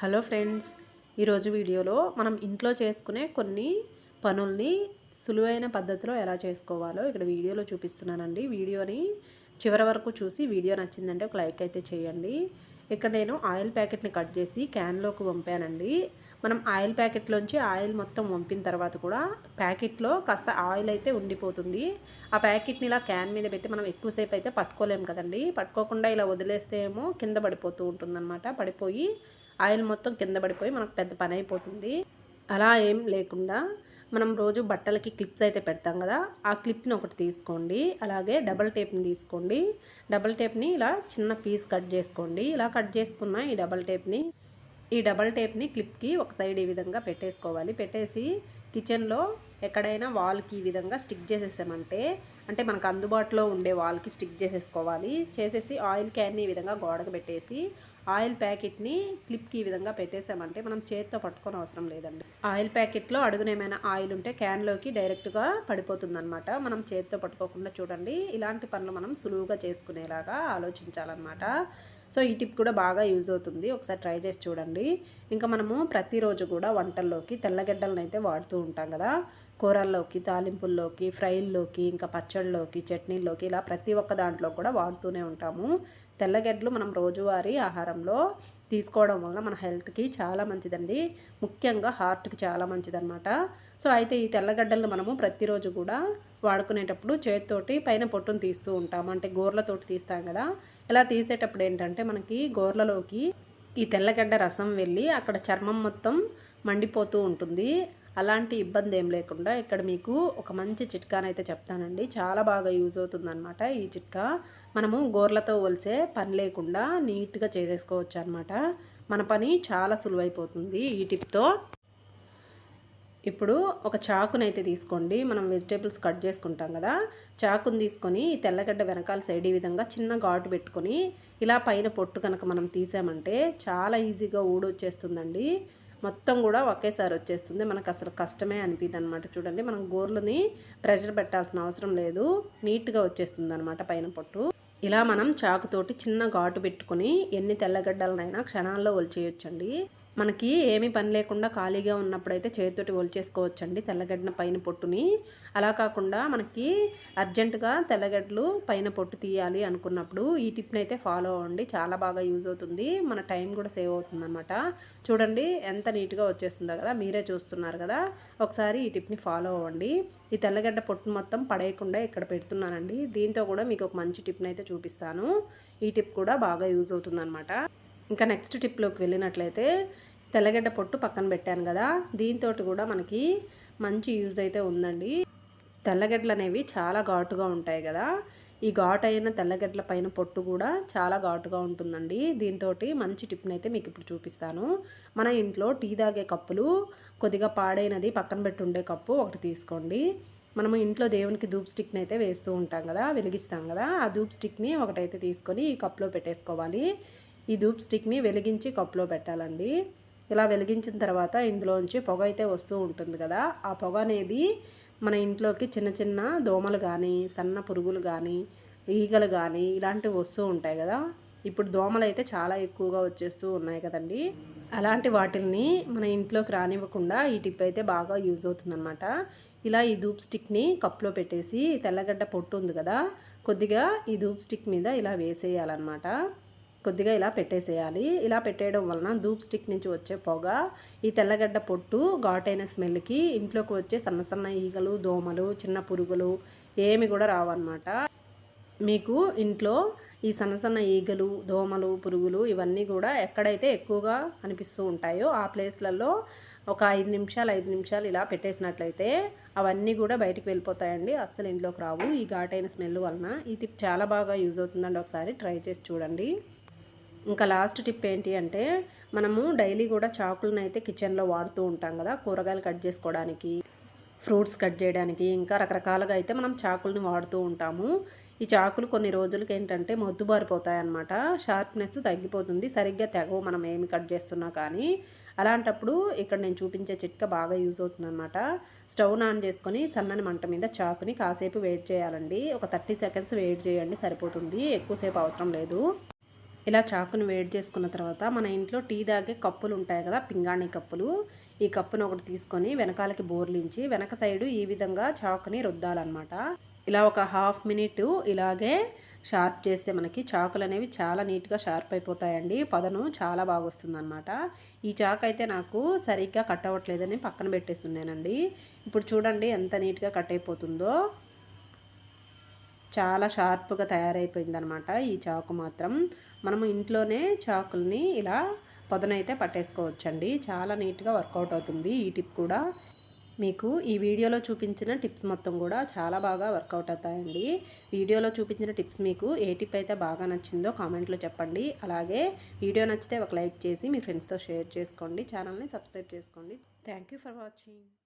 Hello friends ఈరోజు వీడియోలో మనం ఇంట్లో చేసుకునే కొన్ని పనుల్ని సులువైన పద్ధతిలో ఎలా చేసుకోవాలో ఇక్కడ వీడియోలో చూపిస్తున్నానండి. వీడియోని చివరి వరకు చూసి వీడియో నచ్చిందంటే ఒక లైక్ అయితే చేయండి. ఇక్కడ నేను ఆయిల్ ప్యాకెట్ని కట్ చేసి క్యాన్లోకి పంపానండి మనం ఆయిల్ ప్యాకెట్లోంచి ఆయిల్ మొత్తం వంపిన తర్వాత కూడా ప్యాకెట్లో కాస్త ఆయిల్ అయితే ఉండిపోతుంది. ఆ ప్యాకెట్ని ఇలా క్యాన్ మీద పెట్టి మనం ఎక్కువసేపు అయితే పట్టుకోలేము కదండి. పట్టుకోకుండా ఇలా వదిలేస్తే ఏమో కింద పడిపోతూ ఉంటుందన్నమాట. పడిపోయి ఆయిల్ మొత్తం కింద పడిపోయి మనకు పెద్ద పని అయిపోతుంది. అలా ఏం లేకుండా మనం రోజు బట్టలకి క్లిప్స్ అయితే పెడతాం కదా ఆ క్లిప్ని ఒకటి తీసుకోండి. అలాగే డబల్ టేప్ని తీసుకోండి. డబల్ టేప్ని ఇలా చిన్న పీస్ కట్ చేసుకోండి. ఇలా కట్ చేసుకున్న ఈ డబల్ టేప్ని ఈ డబల్ టేప్ని క్లిప్కి ఒక సైడ్ ఈ విధంగా పెట్టేసుకోవాలి. పెట్టేసి కిచెన్లో ఎక్కడైనా వాల్కి ఈ విధంగా స్టిక్ చేసేసామంటే అంటే మనకు అందుబాటులో ఉండే వాల్కి స్టిక్ చేసేసుకోవాలి. చేసేసి ఆయిల్ క్యాన్ని ఈ విధంగా గోడకు పెట్టేసి ఆయిల్ ప్యాకెట్ని క్లిప్కి ఈ విధంగా పెట్టేసామంటే మనం చేతితో పట్టుకొని అవసరం లేదండి. ఆయిల్ ప్యాకెట్లో అడుగున ఏమైనా ఆయిల్ ఉంటే క్యాన్లోకి డైరెక్ట్గా పడిపోతుందన్నమాట. మనం చేతితో పట్టుకోకుండా చూడండి ఇలాంటి పనులు మనం సులువుగా చేసుకునేలాగా ఆలోచించాలన్నమాట. సో ఈ టిప్ కూడా బాగా యూజ్ అవుతుంది. ఒకసారి ట్రై చేసి చూడండి. ఇంకా మనము ప్రతిరోజు కూడా వంటల్లోకి తెల్లగడ్డలను అయితే వాడుతూ ఉంటాం కదా. కూరల్లోకి తాలింపుల్లోకి ఫ్రైల్లోకి ఇంకా పచ్చళ్ళలోకి చట్నీల్లోకి ఇలా ప్రతి ఒక్క దాంట్లో కూడా వాడుతూనే ఉంటాము. తెల్లగడ్డలు మనం రోజువారీ ఆహారంలో తీసుకోవడం వల్ల మన హెల్త్కి చాలా మంచిదండి. ముఖ్యంగా హార్ట్కి చాలా మంచిదన్నమాట. సో అయితే ఈ తెల్లగడ్డలను మనము ప్రతిరోజు కూడా వాడుకునేటప్పుడు చేతితోటి పైన పొట్టును తీస్తూ ఉంటాము. అంటే గోర్లతోటి తీస్తాం కదా. ఇలా తీసేటప్పుడు ఏంటంటే మనకి గోర్లలోకి ఈ తెల్లగడ్డ రసం వెళ్ళి అక్కడ చర్మం మొత్తం మండిపోతూ ఉంటుంది. అలాంటి ఇబ్బంది ఏం లేకుండా ఇక్కడ మీకు ఒక మంచి చిట్కానైతే చెప్తానండి. చాలా బాగా యూజ్ అవుతుందన్నమాట ఈ చిట్కా. మనము గోర్లతో ఒలిసే పని లేకుండా నీట్గా చేసేసుకోవచ్చు అనమాట మన పని చాలా సులువైపోతుంది ఈ టిప్తో. ఇప్పుడు ఒక చాకునైతే తీసుకోండి. మనం వెజిటేబుల్స్ కట్ చేసుకుంటాం కదా. చాకుని తీసుకొని తెల్లగడ్డ వెనకాల సైడ్ ఈ విధంగా చిన్న ఘాటు పెట్టుకొని ఇలా పైన పొట్టు కనుక మనం తీసామంటే చాలా ఈజీగా ఊడొచ్చేస్తుందండి. మొత్తం కూడా ఒకేసారి వచ్చేస్తుంది. మనకు అసలు కష్టమే అనిపిది అనమాట చూడండి మనం గోర్లని ప్రెషర్ పెట్టాల్సిన అవసరం లేదు. నీట్గా వచ్చేస్తుంది అనమాట పైన పొట్టు. ఇలా మనం చాకుతోటి చిన్న ఘాటు పెట్టుకుని ఎన్ని తెల్లగడ్డలనైనా క్షణాల్లో ఒలిచేయొచ్చండి. మనకి ఏమీ పని లేకుండా ఖాళీగా ఉన్నప్పుడైతే చేతితోటి ఒలిచేసుకోవచ్చండి తెల్లగడ్డ పైన పొట్టుని. అలా కాకుండా మనకి అర్జెంటుగా తెల్లగడ్డలు పైన పొట్టు తీయాలి అనుకున్నప్పుడు ఈ టిప్ని అయితే ఫాలో అవ్వండి. చాలా బాగా యూజ్ అవుతుంది. మన టైం కూడా సేవ్ అవుతుంది అనమాట చూడండి ఎంత నీట్గా వచ్చేస్తుందో కదా మీరే చూస్తున్నారు కదా. ఒకసారి ఈ టిప్ని ఫాలో అవ్వండి. ఈ తెల్లగడ్డ పొట్టు మొత్తం పడేయకుండా ఇక్కడ పెడుతున్నానండి. దీంతో కూడా మీకు ఒక మంచి టిప్ని అయితే చూపిస్తాను. ఈ టిప్ కూడా బాగా యూజ్ అవుతుంది ఇంకా నెక్స్ట్ టిప్లోకి వెళ్ళినట్లయితే తెల్లగడ్డ పొట్టు పక్కన పెట్టాను కదా దీంతో కూడా మనకి మంచి యూజ్ అయితే ఉందండి. తెల్లగడ్డలు అనేవి చాలా ఘాటుగా ఉంటాయి కదా ఈ ఘాటు అయిన తెల్లగడ్డల పైన పొట్టు కూడా చాలా ఘాటుగా ఉంటుందండి. దీంతో మంచి టిప్ని అయితే మీకు ఇప్పుడు చూపిస్తాను. మన ఇంట్లో టీ తాగే కప్పులు కొద్దిగా పాడైనది పక్కన పెట్టి ఉండే కప్పు ఒకటి తీసుకోండి. మనము ఇంట్లో దేవునికి ధూప్ స్టిక్ని అయితే వేస్తూ ఉంటాం కదా వెలిగిస్తాం కదా ఆ ధూప్ స్టిక్ని ఒకటైతే తీసుకొని ఈ కప్లో పెట్టేసుకోవాలి. ఈ ధూప్ స్టిక్ని వెలిగించి కప్పులో పెట్టాలండి. ఇలా వెలిగించిన తర్వాత ఇందులోంచి పొగ అయితే వస్తూ ఉంటుంది కదా ఆ పొగ అనేది మన ఇంట్లోకి చిన్న చిన్న దోమలు కానీ సన్న పురుగులు కానీ ఈగలు కానీ ఇలాంటివి వస్తూ ఉంటాయి కదా. ఇప్పుడు దోమలు అయితే చాలా ఎక్కువగా వచ్చేస్తూ ఉన్నాయి కదండి. అలాంటి వాటిల్ని మన ఇంట్లోకి రానివ్వకుండా ఈ టిప్ అయితే బాగా యూజ్ అవుతుందన్నమాట. ఇలా ఈ ధూప్ స్టిక్ని కప్లో పెట్టేసి తెల్లగడ్డ పొట్టు ఉంది కదా కొద్దిగా ఈ ధూప్ స్టిక్ మీద ఇలా వేసేయాలన్నమాట. కొద్దిగా ఇలా పెట్టేసేయాలి. ఇలా పెట్టేయడం వలన ధూప్ స్టిక్ నుంచి వచ్చే పొగ ఈ తెల్లగడ్డ పొట్టు ఘాటైన స్మెల్కి ఇంట్లోకి వచ్చే సన్న సన్న ఈగలు దోమలు చిన్న పురుగులు ఏమి కూడా రావన్నమాట. మీకు ఇంట్లో ఈ సన్న సన్న ఈగలు దోమలు పురుగులు ఇవన్నీ కూడా ఎక్కడైతే ఎక్కువగా కనిపిస్తూ ఉంటాయో ఆ ప్లేస్లలో ఒక ఐదు నిమిషాలు ఐదు నిమిషాలు ఇలా పెట్టేసినట్లయితే అవన్నీ కూడా బయటికి వెళ్ళిపోతాయండి. అస్సలు ఇంట్లోకి రావు. ఈ ఘాటైన స్మెల్ వలన ఇది చాలా బాగా యూజ్ అవుతుందండి. ఒకసారి ట్రై చేసి చూడండి. ఇంకా లాస్ట్ టిప్ ఏంటి అంటే మనము డైలీ కూడా చాకులను అయితే కిచెన్లో వాడుతూ ఉంటాం కదా కూరగాయలు కట్ చేసుకోవడానికి ఫ్రూట్స్ కట్ చేయడానికి ఇంకా రకరకాలుగా అయితే మనం చాకుల్ని వాడుతూ ఉంటాము. ఈ చాకులు కొన్ని రోజులకి ఏంటంటే మొద్దుబారిపోతాయి అన్నమాట షార్ప్నెస్ తగ్గిపోతుంది సరిగ్గా తెగవు మనం ఏమి కట్ చేస్తున్నా కానీ. అలాంటప్పుడు ఇక్కడ నేను చూపించే చిట్కా బాగా యూజ్ అవుతుందన్నమాట. స్టవ్ ఆన్ చేసుకొని సన్నని మంట మీద చాకుని కాసేపు వెయిట్ చేయాలండి. ఒక థర్టీ సెకండ్స్ వెయిట్ చేయండి సరిపోతుంది. ఎక్కువసేపు అవసరం లేదు. ఇలా చాకుని వేడి చేసుకున్న తర్వాత మన ఇంట్లో టీ తాగే కప్పులు ఉంటాయి కదా పింగాణి కప్పులు. ఈ కప్పును ఒకటి తీసుకొని వెనకాలకి బోర్లించి వెనక సైడు ఈ విధంగా చాకుని రుద్దాలన్నమాట. ఇలా ఒక హాఫ్ మినిట్ ఇలాగే షార్ప్ చేస్తే మనకి చాకులు అనేవి చాలా నీట్గా షార్ప్ అయిపోతాయండి. పదను చాలా బాగా వస్తుందన్నమాట. ఈ చాకు అయితే నాకు సరిగ్గా కట్ అవ్వట్లేదని పక్కన పెట్టేస్తున్నానండి. ఇప్పుడు చూడండి ఎంత నీట్గా కట్ అయిపోతుందో. చాలా షార్ప్గా తయారైపోయిందనమాట ఈ చాకు మాత్రం. మనము ఇంట్లోనే చాకుల్ని ఇలా పొదనైతే పట్టేసుకోవచ్చండి. చాలా నీట్గా వర్కౌట్ అవుతుంది ఈ టిప్ కూడా. మీకు ఈ వీడియోలో చూపించిన టిప్స్ మొత్తం కూడా చాలా బాగా వర్కౌట్ అవుతాయండి. వీడియోలో చూపించిన టిప్స్ మీకు ఏ టిప్ అయితే బాగా నచ్చిందో కామెంట్లో చెప్పండి. అలాగే వీడియో నచ్చితే ఒక లైక్ చేసి మీ ఫ్రెండ్స్తో షేర్ చేసుకోండి. ఛానల్ని సబ్స్క్రైబ్ చేసుకోండి. Thank for watching.